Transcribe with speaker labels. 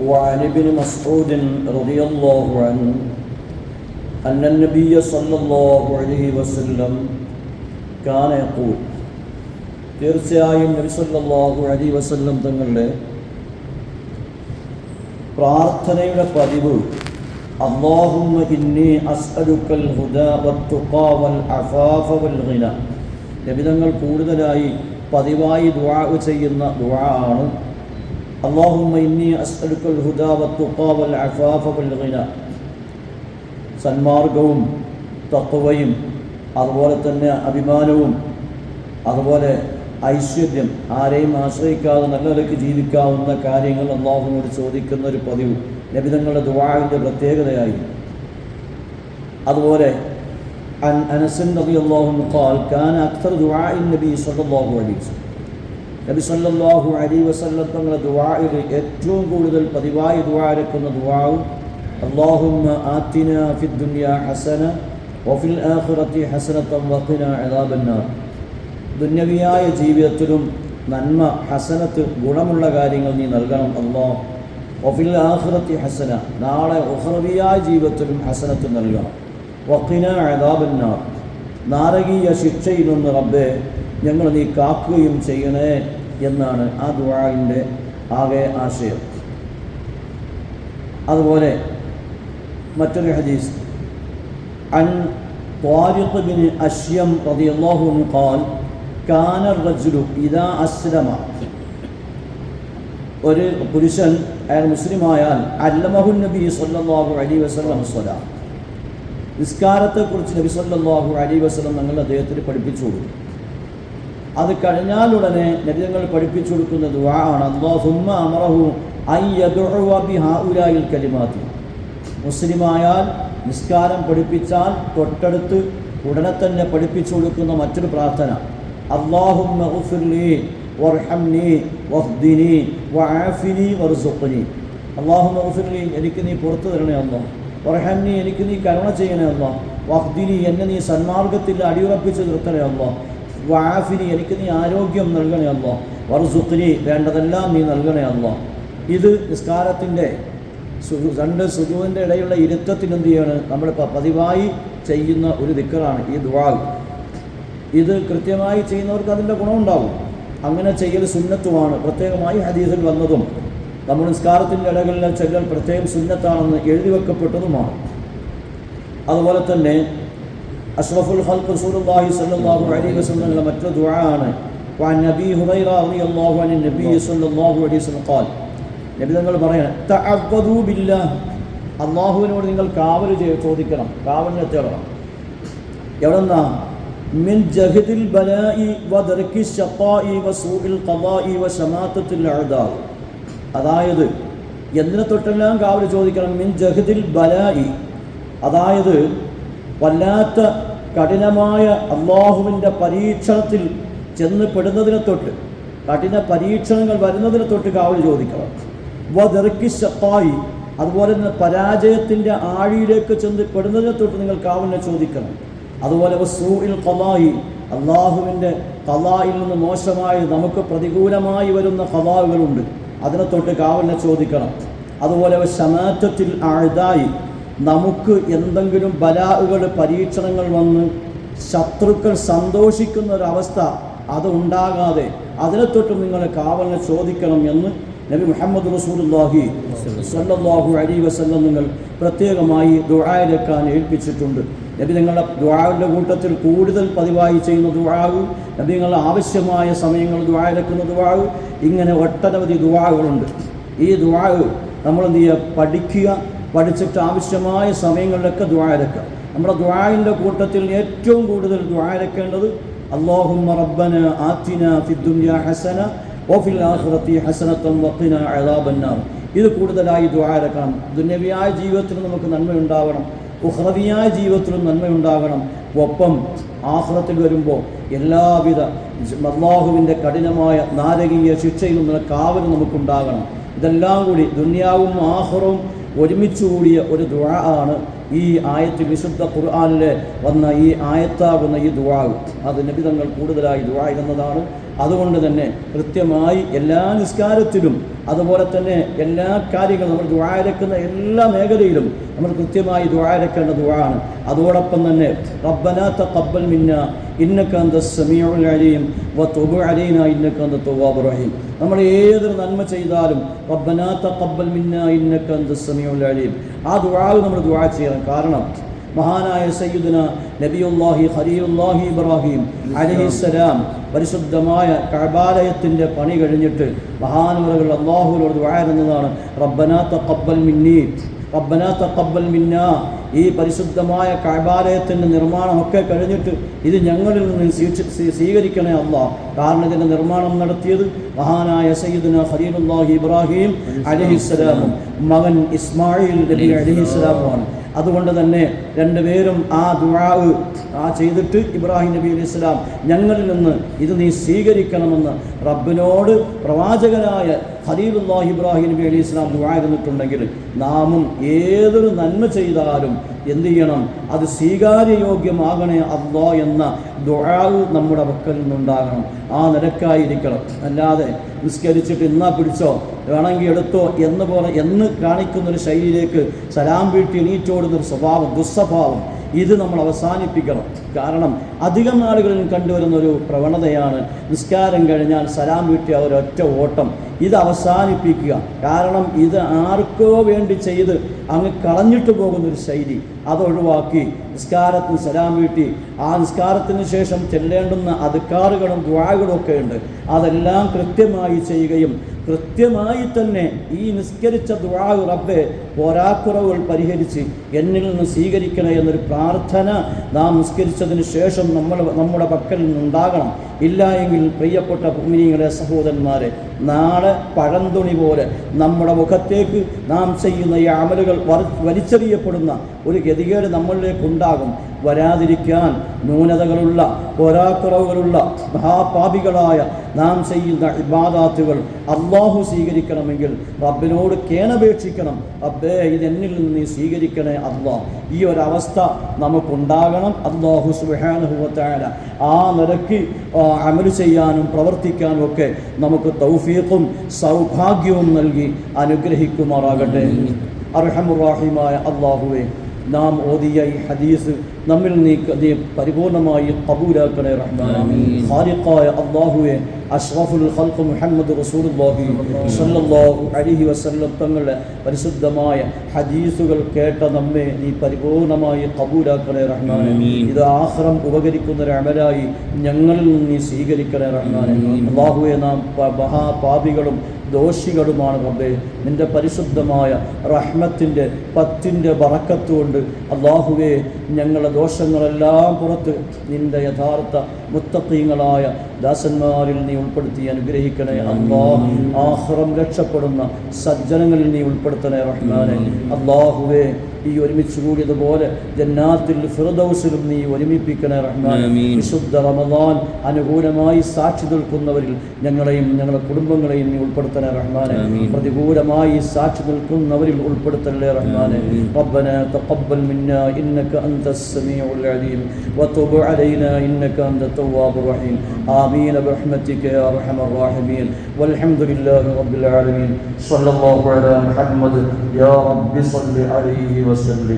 Speaker 1: وعن ابن مسعود رضي الله عنه أن النبي صلى الله عليه وسلم كان يقول തീർച്ചയായും നബി സല്ലല്ലാഹു അലൈഹി വസല്ലം തങ്ങളുടെ പ്രാർത്ഥനയുടെ പതിവ് അല്ലാഹുമ്മ ഇന്നി അസ്അലുക്കൽ ഹുദാ വത്തുഖാ വൽ അഫാഫ വൽ ഗിന നബി തങ്ങൾ കൂടുതലായി പതിവായി ദുആ ചെയ്യുന്ന ദുആ ആണ് അസ്അലുക്കൽ ഹുദാ വത്തുഖാ വൽ അഫാഫ വൽ ഗിന. സന്മാർഗവും തത്വയും അതുപോലെ തന്നെ അഭിമാനവും അതുപോലെ ഐശ്വര്യം ആരെയും ആശ്രയിക്കാതെ നല്ല നിലയ്ക്ക് ജീവിക്കാവുന്ന കാര്യങ്ങൾ അള്ളാഹുവിനോട് ചോദിക്കുന്ന ഒരു പതിവ്. ലഭിതങ്ങളുടെ ദുവാവിന്റെ പ്രത്യേകതയായി. അതുപോലെ അനസൻ നബി അള്ളാഹു കാന അക്തർ ദുആഇൻ നബി സല്ലല്ലാഹു അലൈഹി വസല്ലം. നബി സല്ലല്ലാഹു അലൈഹി വസല്ലം തങ്ങളുടെ ദുആയിൽ ഏറ്റവും കൂടുതൽ പതിവായി ദുആരക്കുന്ന ദുആവും اللهم آتنا في الدنيا حسنة وفي الآخرة حسنة وقنا عذاب النار ദുന്യവിയായ ജീവിതത്തിലും നന്മ ഹസനത്ത് ഗുണമുള്ള കാര്യങ്ങൾ നീ നൽകണം അള്ളാ ഒഫിൽ ആഹ്റത്തി ഹസന നാളെ ഉഹ്റവിയായ ജീവിതത്തിലും ഹസനത്ത് നൽകണം വക്കിന അതാബന്നാർ നാരകീയ ശിക്ഷയിൽ നിന്ന് റബ്ബെ ഞങ്ങൾ നീ കാക്കുകയും ചെയ്യണേ എന്നാണ് ആ ദുആഇൻ്റെ ആകെ ആശയം അതുപോലെ മറ്റൊരു ഹദീസ് അൻ طارق بن أشيم رضي الله عنه قال كان الرجل إذا أسلم ഒരു പുരുഷൻ അയാൾ മുസ്ലിമായാൽ അല്ലമഹുൻ നബി സല്ലല്ലാഹു അലൈഹി വസല്ലം സ്വലാ നിസ്കാരത്തെക്കുറിച്ച് നബി സല്ലല്ലാഹു അലൈഹി വസല്ലം ഞങ്ങൾ അദ്ദേഹത്തിന് പഠിപ്പിച്ചു കൊടുക്കും അത് കഴിഞ്ഞാലുടനെ ഉടനെ നബിതങ്ങൾ പഠിപ്പിച്ചു കൊടുക്കുന്ന ദുആ ആണ്. അമറഹു മുസ്ലിമായാൽ നിസ്കാരം പഠിപ്പിച്ചാൽ തൊട്ടടുത്ത് ഉടനെ തന്നെ പഠിപ്പിച്ചു കൊടുക്കുന്ന മറ്റൊരു പ്രാർത്ഥന. അള്ളാഹുമ്മ എനിക്ക് നീ പുറത്തു തരണേ അല്ലാ. വർഹംനി എനിക്ക് നീ കരുണ ചെയ്യണേ അല്ലോ. വഹ്ദിനി എന്നെ നീ സന്മാർഗത്തിൽ അടിയുറപ്പിച്ച് നിർത്തണേ അല്ലാ. വആഫിനി എനിക്ക് നീ ആരോഗ്യം നൽകണേ അല്ലോ. വർസുഖിനി വേണ്ടതെല്ലാം നീ നൽകണേ അല്ലോ. ഇത് നിസ്കാരത്തിന്റെ രണ്ട് സുഖുവിന്റെ ഇടയിലുള്ള ഇരുത്തത്തിന് എന്ത് ചെയ്യാണ്? നമ്മൾ പതിവായി ചെയ്യുന്ന ഒരു ദിക്കറാണ് ഈ ദ്വാൽ ഇത് കൃത്യമായി ചെയ്യുന്നവർക്ക് അതിന്റെ ഗുണമുണ്ടാവും. അങ്ങനെ ചെയ്യൽ സുന്നത്തുമാണ്. പ്രത്യേകമായി ഹദീസിൽ വന്നതും നമ്മൾ നിസ്കാരത്തിന്റെ ഇടകളിലെ ചെല്ലൽ പ്രത്യേകം സുന്നത്താണെന്ന് എഴുതി വെക്കപ്പെട്ടതുമാണ്. അതുപോലെ തന്നെ അഷ്റഫുൽ ഹൽക്ക് റസൂലുള്ളാഹി സ്വല്ലല്ലാഹു അലൈഹി വസല്ലമയുടെ മറ്റൊരു ദുആ ആണ് وعن നബി ഹുറൈറ റളിയല്ലാഹു അൻഹു നബി സ്വല്ലല്ലാഹു അലൈഹി വസല്ലം قال നബി തങ്ങൾ പറയണം തഅവ്വദു ബില്ലാഹ് അള്ളാഹുവിനോട് നിങ്ങൾ കാവൽ ചെയ്ത് ചോദിക്കണം കാവലിനെ തേടണം എവിടെന്നാ മിൻ ജഹദിൽ ബലായി വദർക്കി ശഖായി വസൂഇൽ ഖദായി വശമാത്തത്തിൽ അഅദാ അതായത് എന്തിനെ തൊട്ടെല്ലാം കാവൽ ചോദിക്കണം മിൻ ജഹദിൽ ബലായി അതായത് വല്ലാത്ത കഠിനമായ അള്ളാഹുവിന്റെ പരീക്ഷണത്തിൽ ചെന്ന് പെടുന്നതിനെ തൊട്ട് കഠിന പരീക്ഷണങ്ങൾ വരുന്നതിനെ തൊട്ട് കാവൽ ചോദിക്കണം. വെറുക്കി ശപ്പായി അതുപോലെ തന്നെ പരാജയത്തിന്റെ ആഴിയിലേക്ക് ചെന്ന് പെടുന്നതിനെ തൊട്ട് നിങ്ങൾ കാവലിനെ ചോദിക്കണം. അതുപോലെ സൂഇൽ കലായി അള്ളാഹുവിന്റെ കലായിൽ നിന്ന് മോശമായി നമുക്ക് പ്രതികൂലമായി വരുന്ന കലാവുകളുണ്ട് അതിനെ തൊട്ട് കാവലിനെ ചോദിക്കണം. അതുപോലെ ശമാറ്റത്തിൽ ആഴ്തായി നമുക്ക് എന്തെങ്കിലും ബലാഹുകൾ പരീക്ഷണങ്ങൾ വന്ന് ശത്രുക്കൾ സന്തോഷിക്കുന്ന ഒരവസ്ഥ അത് ഉണ്ടാകാതെ അതിനെ തൊട്ട് നിങ്ങൾ കാവലിനെ ചോദിക്കണം എന്ന് നബി മുഹമ്മദ് റസൂലുള്ളാഹി സല്ലാഹു അലൈഹി വസല്ലം നിങ്ങൾ പ്രത്യേകമായി ദുഴായിലെക്കാൻ ഏൽപ്പിച്ചിട്ടുണ്ട്. നബി നിങ്ങളുടെ ദുഴാവിന്റെ കൂട്ടത്തിൽ കൂടുതൽ പതിവായി ചെയ്യുന്ന ദുഴാവു നബി നിങ്ങളുടെ ആവശ്യമായ സമയങ്ങൾ ദുഴായിലെക്കുന്ന ദുആവ് ഇങ്ങനെ ഒട്ടനവധി ദുആകളുണ്ട്. ഈ ദുആവ് നമ്മൾ എന്ത് ചെയ്യുക? പഠിക്കുക പഠിച്ചിട്ട് ആവശ്യമായ സമയങ്ങളിലൊക്കെ ദ്വാരക്കുക നമ്മുടെ ദ്വായിന്റെ കൂട്ടത്തിൽ ഏറ്റവും കൂടുതൽ ദ്വാരക്കേണ്ടത് അള്ളാഹുമ്മ റബ്ബന ആത്തിന ഫിദ്ദുനിയ ഹസന ഓഫിൽ ആഖിറത്തി ഹസനത്തം വഖിന അദാബന്നാർ. ഇത് കൂടുതലായി ദ്വാരക്കണം ദുന്യവിയായ ജീവിതത്തിലും നമുക്ക് നന്മയുണ്ടാവണം ഉഹ്റവിയായ ജീവിതത്തിലും നന്മയുണ്ടാകണം ഒപ്പം ആഹ്റത്തിൽ വരുമ്പോൾ എല്ലാവിധ അള്ളാഹുവിന്റെ കഠിനമായ നാരകീയ ശിക്ഷയിൽ നിന്നുള്ള കാവൽ നമുക്കുണ്ടാകണം. ഇതെല്ലാം കൂടി ദുന്യാവും ആഹ്റവും ഒരുമിച്ച് കൂടിയ ഒരു ദുആ ആണ് ഈ ആയത്ത് വിശുദ്ധ ഖുർആാനിൽ വന്ന ഈ ആയത്താകുന്ന ഈ ദുആ. അത് നബിതങ്ങൾ കൂടുതലായി ദുആ എന്നതാണ് അതുകൊണ്ട് തന്നെ കൃത്യമായി എല്ലാ നിസ്കാരത്തിലും അതുപോലെ തന്നെ എല്ലാ കാര്യങ്ങളും നമ്മൾ ദ്വാരക്കുന്ന എല്ലാ മേഖലയിലും നമ്മൾ കൃത്യമായി ദ്വാരക്കേണ്ട ദ്വാണ് അതോടൊപ്പം തന്നെ റബ്ബന തഖബ്ബൽ മിന്ന ഇന്നക്കാന്ത സമീഉൽ അലീം അലൈന ഇന്നക അന്ത തവ്വാബുർ റഹീം. നമ്മൾ ഏതൊരു നന്മ ചെയ്താലും റബ്ബന തഖബ്ബൽ മിന്ന ഇന്നക്കാന്ത സമീഉൽ അലീം. ആ ദുആ നമ്മൾ ദുആ ചെയ്യണം. കാരണം മഹാനായ സയ്യിദുന നബിയുല്ലാഹി ഖലീലുല്ലാഹി ഇബ്രാഹിം അലഹിസ്സലാം പരിശുദ്ധമായ കഅബാലയത്തിന്റെ പണി കഴിഞ്ഞിട്ട് മഹാനവറുകൾ അള്ളാഹുവിനോട് ദുആയിരുന്നതാണ് റബ്ബന തഖബ്ബൽ മിന്നി റബ്ബന തഖബ്ബൽ മിന്ന ഈ പരിശുദ്ധമായ കഴബാലയത്തിന്റെ നിർമ്മാണമൊക്കെ കഴിഞ്ഞിട്ട് ഇത് ഞങ്ങളിൽ നിന്ന് സ്വീകരിക്കണേ അല്ല കാരണം ഇതിന്റെ നിർമ്മാണം നടത്തിയത് മഹാനായ സയ്യിദുന ഖലീലുല്ലാഹി ഇബ്രാഹിം അലഹിസ്സലാമും. മകൻ ഇസ്മായിൽ നബി അലഹിസ്സലാമുമാണ് അതുകൊണ്ട് തന്നെ രണ്ടുപേരും ആ ദുഴാവ് ആ ചെയ്തിട്ട് ഇബ്രാഹിം നബി അലൈഹി സ്വലാം ഞങ്ങളിൽ നിന്ന് ഇത് നീ സ്വീകരിക്കണമെന്ന് റബ്ബിനോട് പ്രവാചകനായ ഖലീലുല്ലാഹി ഇബ്രാഹിം നബി അലൈഹി സ്വലാം ദുആ ചെയ്തിട്ടുണ്ടെങ്കിൽ നാമും ഏതൊരു നന്മ ചെയ്താലും എന്ത് ചെയ്യണം? അത് സ്വീകാര്യയോഗ്യമാകണേ അള്ളാ എന്ന ദുആവ് നമ്മുടെ പക്കൽ നിന്നുണ്ടാകണം. ആ നിരക്കായിരിക്കണം അല്ലാതെ നിസ്കരിച്ചിട്ട് ഇന്നാ പിടിച്ചോ വേണമെങ്കിൽ എടുത്തോ എന്ന് പോലെ എന്ന് കാണിക്കുന്നൊരു ശൈലിയിലേക്ക് സലാം വീട്ടി എണീറ്റോടുന്നൊരു സ്വഭാവം ദുസ്വഭാവം ഇത് നമ്മൾ അവസാനിപ്പിക്കണം. കാരണം അധികം നാളുകളിൽ കണ്ടുവരുന്ന ഒരു പ്രവണതയാണ് നിസ്കാരം കഴിഞ്ഞാൽ സലാം വീട്ടിയ ഒരൊറ്റ ഓട്ടം. ഇത് അവസാനിപ്പിക്കുക. കാരണം ഇത് ആർക്കോ വേണ്ടി ചെയ്ത് അങ്ങ് കളഞ്ഞിട്ട് പോകുന്ന ഒരു ശൈലി അതൊഴിവാക്കി നിസ്കാരത്തിന് സലാം വീട്ടി. ആ നിസ്കാരത്തിന് ശേഷം ചെല്ലേണ്ടുന്ന അധികാറുകളും ദ്വാകളും ഒക്കെ ഉണ്ട്. അതെല്ലാം കൃത്യമായി ചെയ്യുകയും കൃത്യമായി തന്നെ ഈ നിസ്കരിച്ച ദ്വാവ് റബ്ബെ പോരാക്കുറവുകൾ പരിഹരിച്ച് എന്നിൽ നിന്ന് സ്വീകരിക്കണേ എന്നൊരു പ്രാർത്ഥന നാം നിസ്കരിച്ചതിന് ശേഷം നമ്മൾ നമ്മുടെ പക്കൽ നിന്നുണ്ടാകണം. ഇല്ല എങ്കിൽ പ്രിയപ്പെട്ട ഭൂമിനികളെ സഹോദരന്മാരെ നാളെ പഴന്തുണി പോലെ നമ്മുടെ മുഖത്തേക്ക് നാം ചെയ്യുന്ന ഈ അമലുകൾ വലിച്ചെറിയപ്പെടുന്ന ഒരു ഗതികേട് നമ്മളിലേക്ക് ഉണ്ടാകും വരാതിരിക്കാൻ ന്യൂനതകളുള്ള പോരാക്കുറവുകളുള്ള മഹാപാപികളായ നാം ചെയ്യുന്ന ഇബാദാത്തുകൾ അള്ളാഹു സ്വീകരിക്കണമെങ്കിൽ റബ്ബിനോട് കേണപേക്ഷിക്കണം. റബ്ബേ ഇത് എന്നിൽ നിന്ന് നീ സ്വീകരിക്കണേ അള്ളാ ഈ ഒരവസ്ഥ നമുക്കുണ്ടാകണം അള്ളാഹു സുബാനുഭവത്തായ ആ നിരക്ക് അമലു ചെയ്യാനും പ്രവർത്തിക്കാനും ഒക്കെ നമുക്ക് തൗഫീഖും സൗഭാഗ്യവും നൽകി അനുഗ്രഹിക്കുമാറാകട്ടെ. അർഹമുറാഹിമായ അള്ളാഹുവെ നാം ഓതിയ ഈ ഹദീസ് നമ്മിൽ നീ നീ പരിപൂർണമായി കബൂലാക്കണേ. ഖാലിഖായ അള്ളാഹുവെ അഷ്റഫുൽ ഖൽഖ് മുഹമ്മദ് റസൂലുള്ളാഹി സ്വല്ലല്ലാഹു അലൈഹി വസല്ലം തങ്ങളുടെ പരിശുദ്ധമായ ഹദീസുകൾ കേട്ട നമ്മെ നീ പരിപൂർണമായി കബൂലാക്കണേ
Speaker 2: ആമീൻ.
Speaker 1: ഇത് ആഹ്റം ഉപകരിക്കുന്ന ഒരു അമലായി ഞങ്ങളിൽ നിന്ന് നീ സ്വീകരിക്കണേ
Speaker 2: റഹ്മാനെ.
Speaker 1: അള്ളാഹുവെ നാം മഹാപാപികളും ദോഷികളുമാണ് റബ്ബേ. നിന്റെ പരിശുദ്ധമായ റഹ്മത്തിന്റെ പത്തിന്റെ വറക്കത്തുകൊണ്ട് അള്ളാഹുവെ ഞങ്ങളുടെ ദോഷങ്ങളെല്ലാം പുറത്ത് നിന്റെ യഥാർത്ഥ മുത്തക്കീങ്ങളായ ദാസന്മാരിൽ നീ ഉൾപ്പെടുത്തി അനുഗ്രഹിക്കണേ. അള്ളാ ആഹ്റം രക്ഷപ്പെടുന്ന സജ്ജനങ്ങളിൽ നീ ഉൾപ്പെടുത്തണേ റഹ്മാനെ. അള്ളാഹുവേ ഈ ഒരുമിച്ച് കൂടിയതുപോലെ ജന്നാത്തിൽ ഫിറദൗസിലും നീ ഒരുമിപ്പിക്കണേ റഹ്മാൻ
Speaker 2: ആമീൻ.
Speaker 1: വിശുദ്ധ റമദാൻ അനുകൂലമായി സാക്ഷി നിൽക്കുന്നവരിൽ ഞങ്ങളെയും ഞങ്ങളുടെ കുടുംബങ്ങളെയും നീ ഉൾപ്പെടുത്തണേ റഹ്മാനെ
Speaker 2: ആമീൻ.
Speaker 1: പ്രതികൂലമായി സാക്ഷി നിൽക്കുന്നവരിൽ ഉൾപ്പെടുത്തല്ലേ റഹ്മാനെ
Speaker 2: ആമീൻ.
Speaker 1: ربنا تقبل منا إنك أنت السميع العليم وتب علينا إنك أنت التواب الرحيم آمين برحمتك يا أرحم الراحمين والحمد لله رب العالمين صلى الله على محمد يا رب صل عليه وسلم person